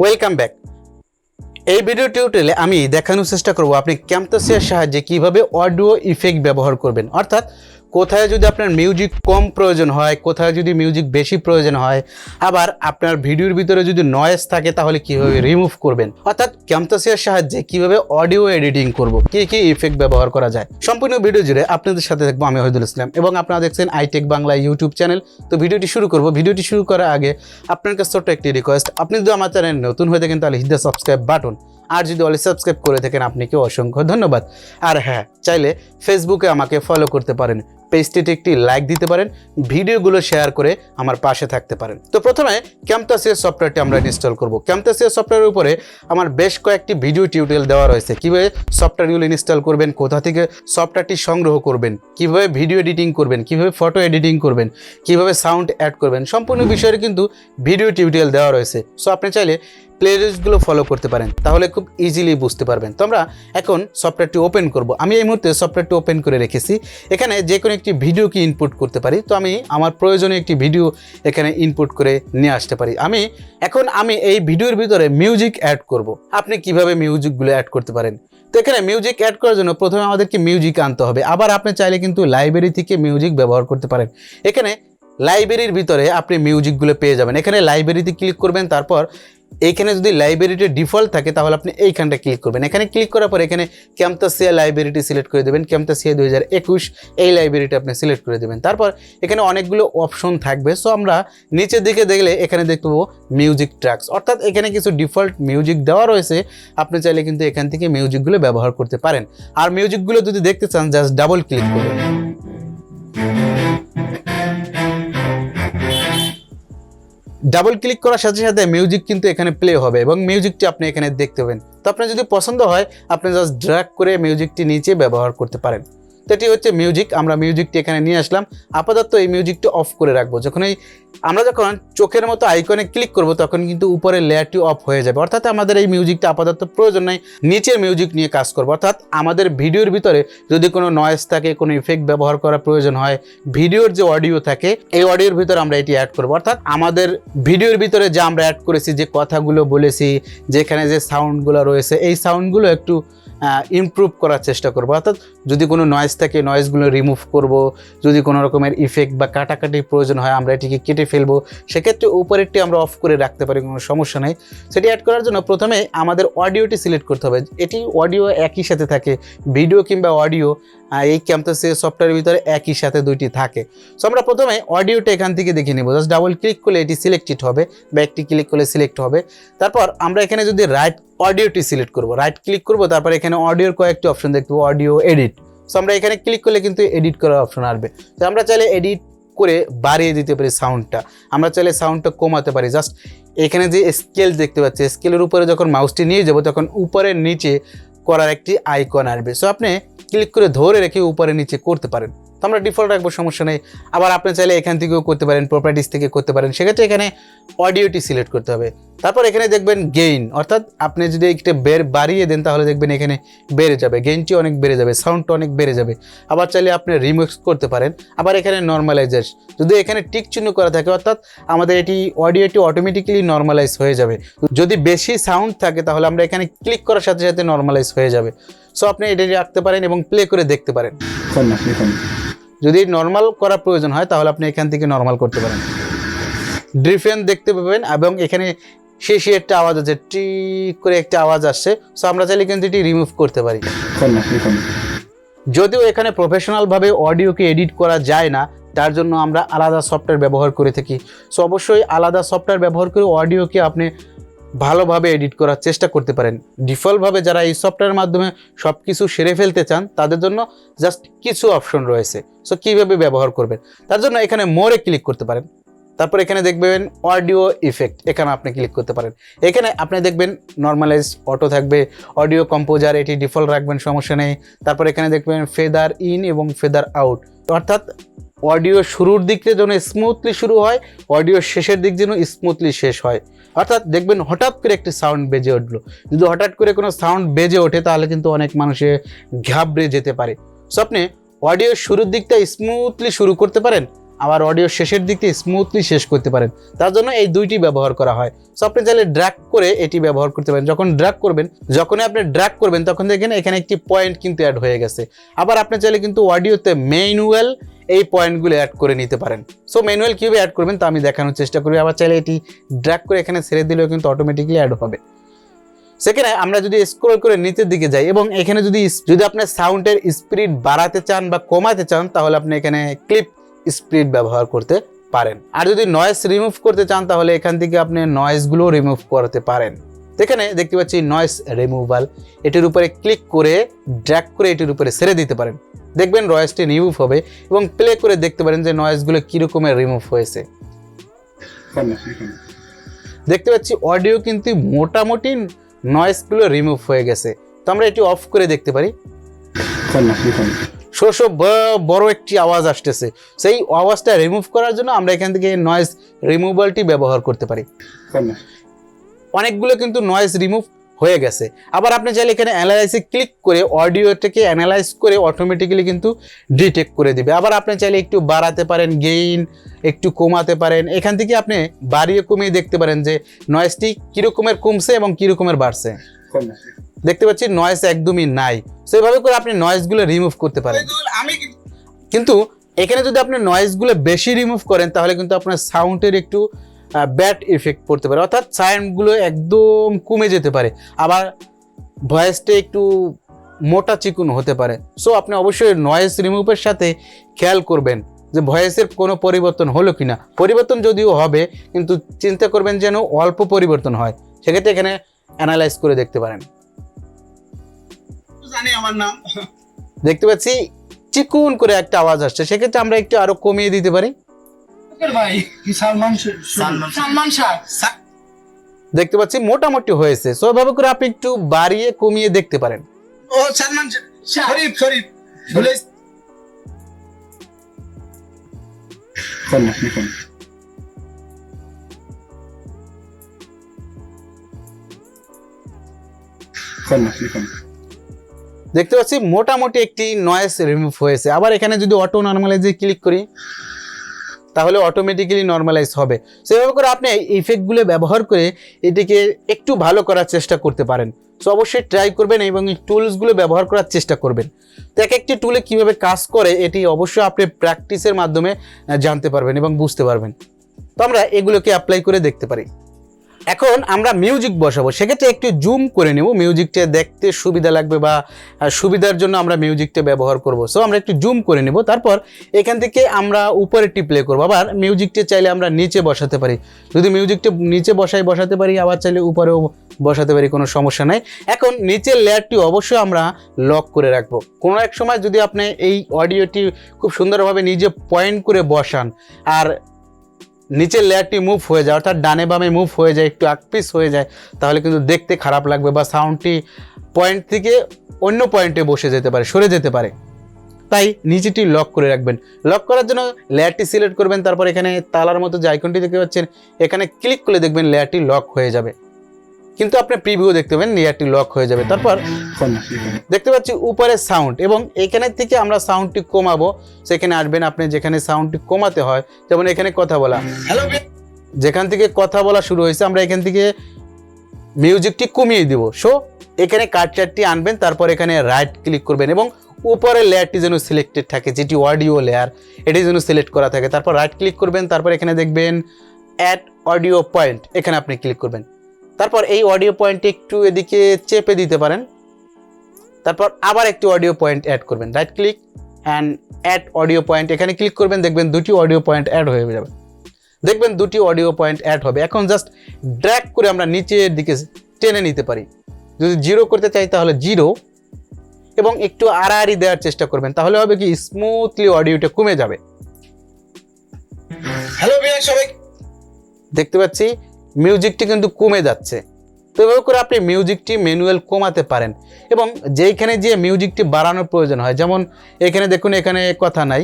Welcome back এই video টিউটোরিয়ালে আমি দেখানোর চেষ্টা করব আপনি ক্যাম্পাসের সাহায্যে কীভাবে অডিও ইফেক্ট ব্যবহার করবেন। অর্থাৎ কোথায় যদি আপনার মিউজিক কম প্রয়োজন হয়, কোথায় যদি মিউজিক বেশি প্রয়োজন হয়, আবার আপনার ভিডিওর ভিতরে যদি নয়েজ থাকে, তাহলে কীভাবে রিমুভ করবেন? অর্থাৎ ক্যাম্পাসের সাহায্যে কীভাবে অডিও এডিটিং করব? কি কি ইফেক্ট ব্যবহার করা যায়? সম্পূর্ণ ভিডিও জুড়ে আপনাদের সাথে থাকব আমি হয়দুল ইসলাম এবং আপনারা দেখছেন আইটেক বাংলা ইউটিউব চ্যানেল তো ভিডিওটি শুরু করব। ভিডিওটি শুরু করার আগে আপনার কাছে ছোট্ট একটি রিকোয়েস্ট আপনি যদি আমার চ্যানেল নতুন হয়ে থাকেন, তাহলে হিট দ্য সাবস্ক্রাইব বাটন আর যদি অলরেডি সাবস্ক্রাইব করে থাকেন, আপনাকে অসংখ্য ধন্যবাদ। আর হ্যাঁ চাইলে ফেসবুকে আমাকে ফলো করতে পারেন। পেজটিতে একটি লাইক দিতে পারেন, ভিডিওগুলো শেয়ার করে আমার পাশে থাকতে পারেন। তো প্রথমে ক্যাম্পটাসিয়া সফটওয়্যারটি আমরা ইনস্টল করব। ক্যাম্পটাসিয়া সফটওয়্যারের উপরে আমার বেশ কয়েকটি ভিডিও টিউটোরিয়াল দেওয়া রয়েছে। কীভাবে সফটওয়্যারগুলো ইনস্টল করবেন, কোথা থেকে সফটওয়্যারটি সংগ্রহ করবেন, কীভাবে ভিডিও এডিটিং করবেন, কীভাবে ফটো এডিটিং করবেন, কীভাবে সাউন্ড অ্যাড করবেন, সম্পূর্ণ বিষয়ে কিন্তু ভিডিও টিউটোরিয়াল দেওয়া রয়েছে। সো আপনি চাইলে প্লেলিস্টগুলো ফলো করতে পারেন, তাহলে খুব ইজিলি বুঝতে পারবেন। তো আমরা এখন সফটওয়্যারটি ওপেন করব। আমি এই মুহূর্তে সফটওয়্যারটি ওপেন করে রেখেছি। এখানে যে কোনো একটি ভিডিওকে ইনপুট করতে পারি? তো আমি আমার প্রয়োজনীয় একটি ভিডিও এখানে ইনপুট করে নিয়ে আসতে পারি। আমি, এখন আমি এই ভিডিওর ভিতরে মিউজিক অ্যাড করব। আপনি কীভাবে মিউজিকগুলো অ্যাড করতে পারেন? তো এখানে মিউজিক অ্যাড করার জন্য প্রথমে আমাদেরকে মিউজিক আনতে হবে। আবার আপনি চাইলে কিন্তু লাইব্রেরি থেকে মিউজিক ব্যবহার করতে পারেন। এখানে লাইব্রেরির ভিতরে আপনি মিউজিকগুলো পেয়ে যাবেন। এখানে লাইব্রেরিতে ক্লিক করবেন, তারপর এইখানে যদি লাইব্রেরিটি ডিফল্ট থাকে, তাহলে আপনি এইখানটা ক্লিক করবেন। এখানে ক্লিক করার পর এখানে ক্যাম্পাসিয়া লাইব্রেরিটি সিলেক্ট করে দেবেন। ক্যাম্পাসিয়া দুই হাজার একুশ, এই লাইব্রেরিটি আপনি সিলেক্ট করে দেবেন। তারপর এখানে অনেকগুলো অপশন থাকবে। সো আমরা নিচের দিকে দেখলে এখানে দেখতে পাবো মিউজিক ট্র্যাকস অর্থাৎ এখানে কিছু ডিফল্ট মিউজিক দেওয়া রয়েছে। আপনি চাইলে কিন্তু এখান থেকে মিউজিকগুলো ব্যবহার করতে পারেন। আর মিউজিকগুলো যদি দেখতে চান জাস্ট ডাবল ক্লিক করবেন ডাবল ক্লিক করার সাথে সাথে মিউজিক কিন্তু এখানে প্লে হবে এবং মিউজিকটি আপনি এখানে দেখতে পাবেন। তো আপনার যদি পছন্দ হয়, আপনি জাস্ট ড্র্যাগ করে মিউজিকটি নিচে ব্যবহার করতে পারেন। তো এটি হচ্ছে মিউজিক আমরা মিউজিকটি এখানে নিয়ে আসলাম। আপাতত এই মিউজিকটি অফ করে রাখব। যখন এই আমরা যখন চোখের মতো আইকনে ক্লিক করব, তখন কিন্তু উপরের লেয়ারটি অফ হয়ে যাবে। অর্থাৎ আমাদের এই মিউজিকটা আপাতত প্রয়োজন নাই, নিচের মিউজিক নিয়ে কাজ করব। অর্থাৎ আমাদের ভিডিওর ভিতরে যদি কোনো নয়েজ থাকে, কোনো ইফেক্ট ব্যবহার করা প্রয়োজন হয়, ভিডিওর যে অডিও থাকে, এই অডিওর ভিতরে আমরা এটি অ্যাড করব। অর্থাৎ আমাদের ভিডিওর ভিতরে যে আমরা অ্যাড করেছি, যে কথাগুলো বলেছি, যেখানে যে সাউন্ডগুলো রয়েছে, এই সাউন্ডগুলো একটু ইমপ্রুভ করার চেষ্টা করব। অর্থাৎ যদি কোনো নয়েজ থাকে নয়েজগুলো রিমুভ করব, যদি কোনো রকমের ইফেক্ট বা কাটাকাটি প্রয়োজন হয়, আমরা এটিকে কেটে ফেলব, সেক্ষেত্রে উপরেরটি আমরা অফ করে রাখতে পারি, কোনো সমস্যা নেই। সেটি অ্যাড করার জন্য প্রথমে আমাদের অডিওটি সিলেক্ট করতে হবে। এটি অডিও একই সাথে থাকে ভিডিও কিংবা অডিও এই ক্যাম্পাসে সফটওয়্যারের ভিতরে একই সাথে দুইটি থাকে। সো আমরা প্রথমে অডিওটা এখান থেকে দেখে নেব। জাস্ট ডাবল ক্লিক করলে এটি সিলেক্টেড হবে, বা একটি ক্লিক করলে সিলেক্ট হবে। তারপর আমরা এখানে যদি রাইট অডিওটি সিলেক্ট করব। রাইট ক্লিক করব, তারপর এখানে অডিওর কয়েকটি অপশন দেখতে অডিও এডিট সো আমরা এখানে ক্লিক করলে কিন্তু এডিট করার অপশন আসবে। তো আমরা চাইলে এডিট করে বাড়িয়ে দিতে পারি সাউন্ডটা আমরা চাইলে সাউন্ডটা কমাতে পারি। জাস্ট এখানে যে স্কেল দেখতে পাচ্ছি স্কেলের উপরে যখন মাউসটি নিয়ে যাব, তখন উপরের নিচে করার একটি আইকন আসবে। সো আপনি ক্লিক করে ধরে রেখে উপরে নিচে করতে পারেন। আমরা ডিফল্ট রাখব, সমস্যা নেই। আবার আপনি চাইলে এখান থেকেও করতে পারেন প্রপার্টিস থেকে করতে পারেন। সেক্ষেত্রে এখানে অডিওটি সিলেক্ট করতে হবে। তারপর এখানে দেখবেন গেইন অর্থাৎ আপনি যদি একটা বের বাড়িয়ে দেন, তাহলে দেখবেন এখানে বেড়ে যাবে। গেইনটি অনেক বেড়ে যাবে সাউন্ডটা অনেক বেড়ে যাবে। আবার চাইলে আপনি রিমিক্স করতে পারেন। আবার এখানে নর্মালাইজার যদি এখানে টিক চিহ্ন করা থাকে, অর্থাৎ আমাদের এটি অডিওটি অটোমেটিক্যালি নর্মালাইজ হয়ে যাবে। যদি বেশি সাউন্ড থাকে, তাহলে আমরা এখানে ক্লিক করার সাথে সাথে নর্মালাইজ হয়ে যাবে। সো আপনি এটি রাখতে পারেন এবং প্লে করে দেখতে পারেন। যদি নর্মাল করা প্রয়োজন হয় তাহলে আপনি এখান থেকে নর্মাল করতে পারেন। ডিফারেন্ট দেখতে পাবেন এবং এখানে শেষে একটা আওয়াজ আছে টিক করে একটা আওয়াজ আসছে। সো আমরা চাইলে কিন্তু এটি রিমুভ করতে পারি। যদিও এখানে প্রফেশনালভাবে অডিওকে এডিট করা যায় না তার জন্য আমরা আলাদা সফটওয়্যার ব্যবহার করে থাকি। সো অবশ্যই আলাদা সফটওয়্যার ব্যবহার করে অডিওকে আপনি ভালোভাবে এডিট করার চেষ্টা করতে পারেন। ডিফল্টভাবে যারা এই সফটওয়্যারের মাধ্যমে সব কিছু সেরে ফেলতে চান, তাদের জন্য জাস্ট কিছু অপশন রয়েছে। সো কীভাবে ব্যবহার করবেন? তার জন্য এখানে মোরে ক্লিক করতে পারেন। তারপর এখানে দেখবেন অডিও ইফেক্ট, এখানে আপনি ক্লিক করতে পারেন। এখানে আপনি দেখবেন নর্মালাইজ অটো থাকবে, অডিও কম্পোজার, এটি ডিফল্ট রাখবেন, সমস্যা নেই। তারপর এখানে দেখবেন ফেদার ইন এবং ফেদার আউট। অর্থাৎ অডিও শুরুর দিক যেন স্মুথলি শুরু হয়, অডিও শেষের দিক যেন স্মুথলি শেষ হয়। অর্থাৎ দেখবেন হঠাৎ করে একটি সাউন্ড বেজে উঠল। যদি হঠাৎ করে কোনো সাউন্ড বেজে ওঠে, তাহলে কিন্তু অনেক মানুষে ঘাবড়ে যেতে পারে। সো আপনি অডিও শুরুর দিকটা স্মুথলি শুরু করতে পারেন, আবার অডিও শেষের দিক স্মুথলি শেষ করতে পারেন। তার জন্য এই দুইটি ব্যবহার করা হয়। সো আপনি চাইলে ড্র্যাগ করে এটি ব্যবহার করতে পারেন। যখন ড্র্যাগ করবেন, যখনই আপনি ড্র্যাগ করবেন, তখন দেখেন এখানে একটি পয়েন্ট কিন্তু অ্যাড হয়ে গেছে। আবার আপনি চাইলে কিন্তু অডিওতে ম্যানুয়াল এই পয়েন্টগুলো অ্যাড করে নিতে পারেন। সো ম্যানুয়াল কীভাবে অ্যাড করবেন তা আমি দেখানোর চেষ্টা করি আবার চাইলে এটি ড্র্যাগ করে এখানে ছেড়ে দিলেও কিন্তু অটোমেটিকলি অ্যাড হবে। সেখানে আমরা যদি স্ক্রল করে নিচের দিকে যাই এবং এখানে যদি যদি আপনার সাউন্ডের স্পিড বাড়াতে চান বা কমাতে চান, তাহলে আপনি এখানে ক্লিপ স্পিড ব্যবহার করতে পারেন। আর যদি নয়েজ রিমুভ করতে চান, তাহলে এখান থেকে আপনি নয়েজগুলো রিমুভ করতে পারেন। এখানে দেখতে পাচ্ছি নয়েজ রিমুভাল এটির উপরে ক্লিক করে ড্র্যাক করে এটির উপরে সেরে দিতে পারেন। দেখবেন নয়েজটি রিমুভ হবে এবং প্লে করে দেখতে পারেন যে নয়েজগুলো কীরকমের রিমুভ হয়েছে। দেখতে পাচ্ছি অডিও কিন্তু মোটামুটি নয়েজগুলো রিমুভ হয়ে গেছে। তো আমরা এটি অফ করে দেখতে পারি। কন্যাশ্রী কন্যা শো শো বড় একটি আওয়াজ আসতেছে। সেই আওয়াজটা রিমুভ করার জন্য আমরা এখান থেকে নয়েজ রিমুভালটি ব্যবহার করতে পারি। অনেকগুলো কিন্তু নয়েজ রিমুভ হয়ে গেছে। আবার আপনি চাইলে এখানে অ্যানালাইসে ক্লিক করে অডিওটাকে অ্যানালাইজ করে অটোমেটিক্যালি কিন্তু ডিটেক্ট করে দিবে। আবার আপনি চাইলে একটু বাড়াতে পারেন গেইন একটু কমাতে পারেন। এখান থেকে আপনি বাড়িয়ে কমিয়ে দেখতে পারেন যে নয়েজটি কীরকমের কমছে এবং কীরকমের বাড়ছে। দেখতে পাচ্ছি নয়েজ একদমই নাই। সেভাবে করে আপনি নয়েজগুলো রিমুভ করতে পারেন। কিন্তু এখানে যদি আপনি নয়েজগুলো বেশি রিমুভ করেন তাহলে কিন্তু আপনার সাউন্ডের একটু ব্যাড ইফেক্ট পড়তে পারে। অর্থাৎ সাউন্ডগুলো একদম কমে যেতে পারে। আবার ভয়েসটা একটু মোটা চিকুন হতে পারে। সো আপনি অবশ্যই নয়েজ রিমুভের সাথে খেয়াল করবেন যে ভয়েসের কোনো পরিবর্তন হলো কি না পরিবর্তন যদিও হবে কিন্তু চিন্তা করবেন যেন অল্প পরিবর্তন হয়। সেক্ষেত্রে এখানে অ্যানালাইজ করে দেখতে পারেন। জানি আমার নাম। দেখতে পাচ্ছি চিকুন করে একটা আওয়াজ আসছে। সেক্ষেত্রে আমরা একটু আরও কমিয়ে দিতে পারি। ভাই। সালমান সালমান সালমান শাহ। দেখতে পাচ্ছি মোটামুটি হয়েছে। সো এভাবে করে আপনি একটু বাড়িয়ে কমিয়ে দেখতে পারেন। ও সালমান শাহ। শরীফ শরীফ। ভুলে দেখতে পাচ্ছি মোটামুটি একটি নয়েস রিমুভ হয়েছে। আবার এখানে যদি অটো নর্মালাইজে ক্লিক করি তাহলে অটোমেটিক্যালি নর্মালাইজ হবে। সেভাবে করে আপনি ইফেক্টগুলো ব্যবহার করে এটিকে একটু ভালো করার চেষ্টা করতে পারেন। সো অবশ্যই ট্রাই করবেন এবং এই টুলসগুলো ব্যবহার করার চেষ্টা করবেন। তো এক একটি টুলে কীভাবে কাজ করে, এটি অবশ্যই আপনি প্র্যাকটিসের মাধ্যমে জানতে পারবেন এবং বুঝতে পারবেন। তো আমরা এগুলোকে অ্যাপ্লাই করে দেখতে পারি। এখন আমরা মিউজিক বসাবো। সেক্ষেত্রে একটু জুম করে নেব। মিউজিকটা দেখতে সুবিধা লাগবে বা সুবিধার জন্য আমরা মিউজিকটা ব্যবহার করব। সো আমরা একটু জুম করে নেব। তারপর এখান থেকে আমরা উপরেরটি প্লে করব। আবার মিউজিকটা চাইলে আমরা নিচে বসাতে পারি। যদি মিউজিকটা নিচে বসাই, বসাতে পারি। আবার চাইলে উপরেও বসাতে পারি, কোনো সমস্যা নাই। এখন নিচের লেয়ারটি অবশ্যই আমরা লক করে রাখব। কোনো এক সময় যদি আপনি এই অডিওটি খুব সুন্দরভাবে নিজে পয়েন্ট করে বসান, আর নিচের লেয়ারটি মুভ হয়ে যায়, অর্থাৎ ডানে বামে মুভ হয়ে যায়, একটু আকপিস হয়ে যায়, তাহলে কিন্তু দেখতে খারাপ লাগবে বা সাউন্ডটি পয়েন্ট থেকে অন্য পয়েন্টে বসে যেতে পারে, সরে যেতে পারে। তাই নিচেটি লক করে রাখবেন। লক করার জন্য লেয়ারটি সিলেক্ট করবেন, তারপর এখানে তালার মতো যে আইকনটি দেখতে পাচ্ছেন, এখানে ক্লিক করে দেখবেন লেয়ারটি লক হয়ে যাবে। কিন্তু আপনি প্রিভিউ দেখতে পাবেন লেয়ারটি লক হয়ে যাবে। তারপর দেখতে পাচ্ছি উপরে সাউন্ড এবং এখানে থেকে আমরা সাউন্ডটি কমাবো। সেখানে আসবেন আপনি যেখানে সাউন্ডটি কমাতে হয় যেমন এখানে কথা বলা। হ্যালো যেখান থেকে কথা বলা শুরু হয়েছে আমরা এখান থেকে মিউজিকটি কমিয়ে দিব। সো এখানে কাটচারটি আনবেন তারপর এখানে রাইট ক্লিক করবেন এবং উপরের লেয়ারটি যেন সিলেক্টেড থাকে যেটি অডিও লেয়ার এটি যেন সিলেক্ট করা থাকে। তারপর রাইট ক্লিক করবেন তারপর এখানে দেখবেন অ্যাড অডিও পয়েন্ট এখানে আপনি ক্লিক করবেন। তারপর এই অডিও পয়েন্টটি একটু এদিকে চেপে দিতে পারেন। তারপর আবার একটি অডিও পয়েন্ট অ্যাড করবেন। Right click and add audio point এখানে ক্লিক করবেন, দেখবেন দুটি অডিও পয়েন্ট অ্যাড হয়ে যাবে। দেখবেন দুটি অডিও পয়েন্ট অ্যাড হবে। এখন জাস্ট ড্র্যাক করে আমরা নিচের দিকে টেনে নিতে পারি। যদি জিরো করতে চাই তাহলে জিরো এবং একটু আড়াআড়ি দেওয়ার চেষ্টা করবেন, তাহলে হবে কি স্মুথলি অডিওটা কমে যাবে। হ্যালো সবাই দেখতে পাচ্ছি মিউজিকটি কিন্তু কমে যাচ্ছে। তো এভাবে করে আপনি মিউজিকটি ম্যানুয়াল কমাতে পারেন এবং যেইখানে যে মিউজিকটি বাড়ানোর প্রয়োজন হয়, যেমন এখানে দেখুন, এখানে কথা নাই,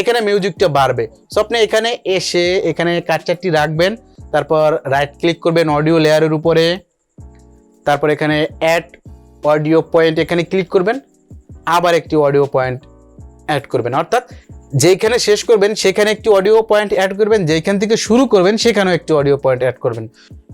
এখানে মিউজিকটা বাড়বে। সো আপনি এখানে এসে এখানে কাটচারটি রাখবেন, তারপর রাইট ক্লিক করবেন অডিও লেয়ারের উপরে, তারপর এখানে অ্যাড অডিও পয়েন্ট এখানে ক্লিক করবেন, আবার একটি অডিও পয়েন্ট অ্যাড করবেন। অর্থাৎ যেইখানে শেষ করবেন, সেখানে একটি অডিও পয়েন্ট অ্যাড করবেন, যেইখান থেকে শুরু করবেন, সেখানেও একটি অডিও পয়েন্ট অ্যাড করবেন।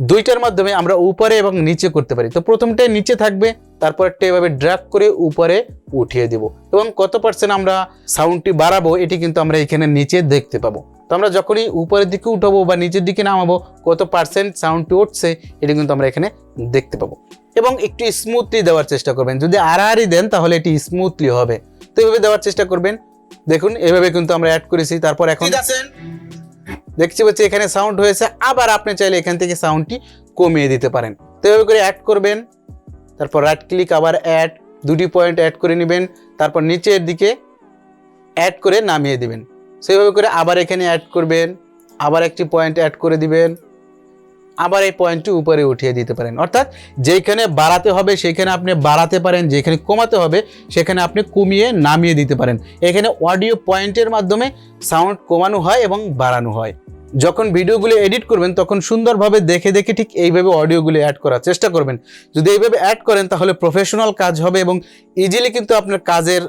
দুইটার মাধ্যমে আমরা উপরে এবং নিচে করতে পারি। তো প্রথমটাই নিচে থাকবে, তারপরটা এভাবে ড্র্যাগ করে উপরে উঠিয়ে দেব। এবং কত পার্সেন্ট আমরা সাউন্ডটি বাড়াবো, এটি কিন্তু আমরা এখানে নিচে দেখতে পাবো। তো আমরা যখনই উপরের দিকে উঠাবো বা নিচের দিকে নামাবো, কত পার্সেন্ট সাউন্ডটি উঠছে, এটি কিন্তু আমরা এখানে দেখতে পাবো। এবং একটু স্মুথলি দেওয়ার চেষ্টা করবেন। যদি আড়াআড়ি দেন, তাহলে এটি স্মুথলি হবে। তো এভাবে দেওয়ার চেষ্টা করবেন। দেখুন এভাবে কিন্তু আমরা অ্যাড করেছি। তারপর এখন দেখছি হচ্ছে এখানে সাউন্ড হয়েছে। আবার আপনি চাইলে এখান থেকে সাউন্ডটি কমিয়ে দিতে পারেন। তো এভাবে করে অ্যাড করবেন। তারপর রাইট ক্লিক আবার অ্যাড দুটি পয়েন্ট অ্যাড করে নেবেন। তারপর নিচের দিকে অ্যাড করে নামিয়ে দিবেন। সেইভাবে করে আবার এখানে অ্যাড করবেন। আবার একটি পয়েন্ট অ্যাড করে দিবেন। আবার এই পয়েন্টটি উপরে উঠিয়ে দিতে পারেন। অর্থাৎ যেখানে বাড়াতে হবে, সেখানে আপনি বাড়াতে পারেন যেখানে কমাতে হবে, সেখানে আপনি কমিয়ে নামিয়ে দিতে পারেন। এখানে অডিও পয়েন্টের মাধ্যমে সাউন্ড কমানো হয় এবং বাড়ানো হয়। যখন ভিডিওগুলো এডিট করবেন, তখন সুন্দরভাবে দেখে দেখে ঠিক এইভাবে অডিওগুলো অ্যাড করার চেষ্টা করবেন। যদি এইভাবে অ্যাড করেন, তাহলে প্রফেশনাল কাজ হবে এবং ইজিলি কিন্তু আপনার কাজের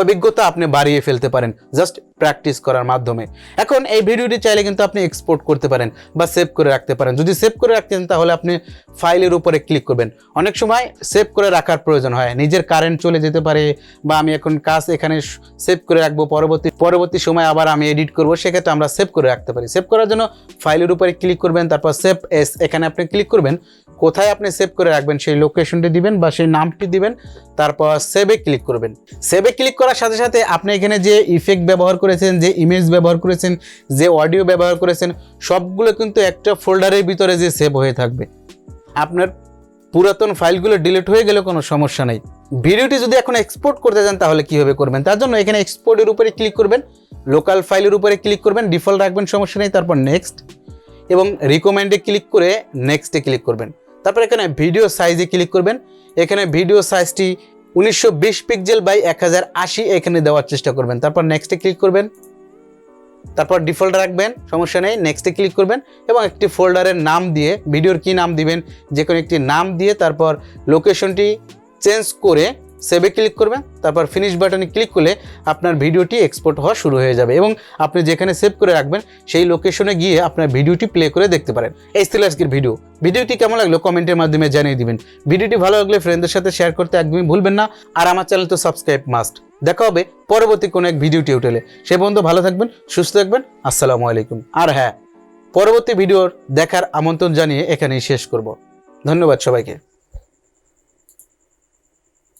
অভিজ্ঞতা আপনি বাড়িয়ে ফেলতে পারেন জাস্ট প্র্যাকটিস করার মাধ্যমে। এখন এই ভিডিওটি চাইলে কিন্তু আপনি এক্সপোর্ট করতে পারেন বা সেভ করে রাখতে পারেন। যদি সেভ করে রাখতেন তাহলে আপনি ফাইলের উপরে ক্লিক করবেন। অনেক সময় সেভ করে রাখার প্রয়োজন হয়। নিজের কারেন্ট চলে যেতে পারে বা আমি এখন কাজ এখানে সেভ করে রাখব, পরবর্তী পরবর্তী সময় আবার আমি এডিট করব, সেক্ষেত্রে আমরা সেভ করে রাখতে পারি। সেভ করার জন্য ফাইলের উপরে ক্লিক করবেন, তারপর সেভ এস এখানে আপনি ক্লিক করবেন। কোথায় আপনি সেভ করে রাখবেন, সেই লোকেশনটি দিবেন বা সেই নামটি দিবেন, তারপর সেভে ক্লিক করবেন। সেভে ক্লিক করার সাথে সাথে আপনি এখানে যে ইফেক্ট ব্যবহার করেছেন, যে ইমেজ ব্যবহার করেছেন, যে অডিও ব্যবহার করেছেন, সবগুলো কিন্তু একটা ফোল্ডারের ভিতরে যে সেভ হয়ে থাকবে। আপনার পুরাতন ফাইলগুলো ডিলিট হয়ে গেলে কোনো সমস্যা নেই। ভিডিওটি যদি এখন এক্সপোর্ট করতে চান, তাহলে কীভাবে করবেন? তার জন্য এখানে এক্সপোর্টের উপরে ক্লিক করবেন লোকাল ফাইলের উপরে ক্লিক করবেন ডিফল্ট রাখবেন, সমস্যা নেই, তারপর নেক্সট এবং রিকমেন্ডে ক্লিক করে নেক্সটে ক্লিক করবেন। তারপর এখানে ভিডিও সাইজে ক্লিক করবেন। এখানে ভিডিও সাইজটি উনিশশো বিশ পিক্সেল বাই এক হাজার আশি এখানে দেওয়ার চেষ্টা করবেন। তারপর নেক্সটে ক্লিক করবেন। তারপর ডিফল্ট রাখবেন, সমস্যা নেই। নেক্সটে ক্লিক করবেন এবং একটি ফোল্ডারের নাম দিয়ে ভিডিওর কি নাম দিবেন? যে কোনো একটি নাম দিয়ে তারপর লোকেশনটি চেঞ্জ করে সেভে ক্লিক করবেন, তারপর ফিনিশ বাটনে ক্লিক করলে আপনার ভিডিওটি এক্সপোর্ট হওয়া শুরু হয়ে যাবে এবং আপনি যেখানে সেভ করে রাখবেন সেই লোকেশনে গিয়ে আপনার ভিডিওটি প্লে করে দেখতে পারেন। এই ছিল আজকের ভিডিও ভিডিওটি কেমন লাগল কমেন্টের মাধ্যমে জানিয়ে দিবেন। ভিডিওটি ভালো লাগলে ফ্রেন্ডদের সাথে শেয়ার করতে একদমই ভুলবেন না আর আমার চ্যানেল তো সাবস্ক্রাইব মাস্ট দেখা হবে পরবর্তী কোনো এক ভিডিও টিউটোরিয়ালে সে পর্যন্ত ভালো থাকবেন, সুস্থ থাকবেন, আসসালামু আলাইকুম। আর হ্যাঁ পরবর্তী ভিডিওর দেখার আমন্ত্রণ জানিয়ে এখানেই শেষ করব। ধন্যবাদ সবাইকে।